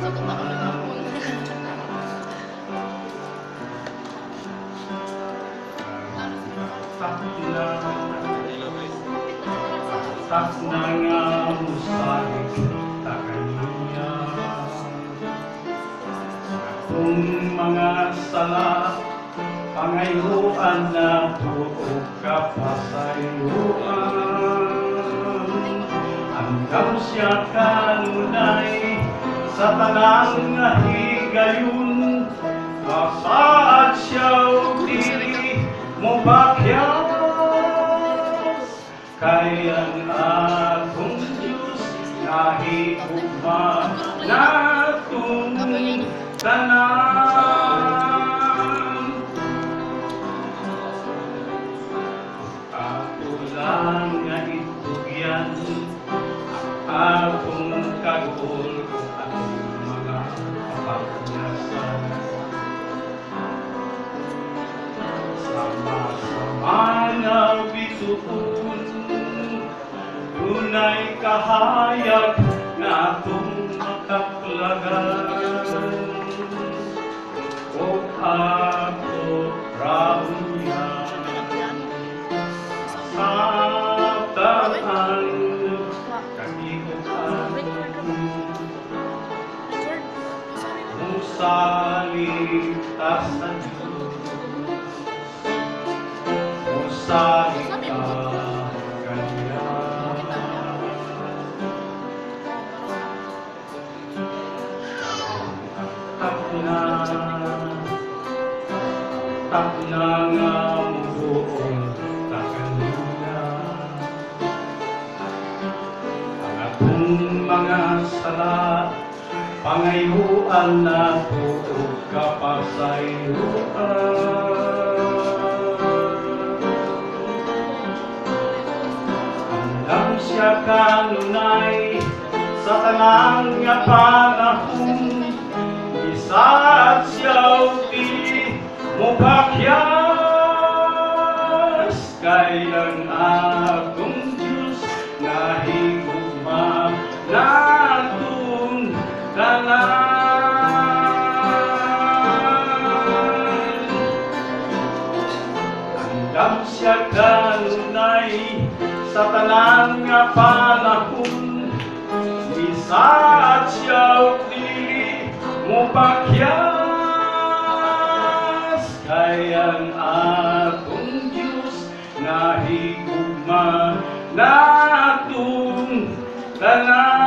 sa kong pagkatauhan Mululoba o sa'y Nawatan sa paghalapon Kanusta man kahapon Kanusta Takna Takna nga musalik Takaniya Kung mga sala Pangayuan na tuog kapasayuan Hanggang siya kanunay Sa tanang nga higayon Masaad siya dili mo bakyas. Kaya ang akong Diyos Nahigugma na itong tanan? Ako lang nga itugyan Akong kagul bituon Tunay kahayag na atong makaplagan O ako ramya Sa Kakikutan Musaligtas sa Diyos. Musaligtas Takna Takna nga mubuong takanina Ang atong mga sala Pangayuan na tuog kapasayuan Hanggang siya kanunay sa tanang nga panahon Isa't siya di mo pakyas Kayang akong Diyos na higugma na itong tanan? Hanggang siya kanunay sa tanan nga panahon Isa't siya dili mo pakyas Kayang akong Diyos na higugma na itong tanan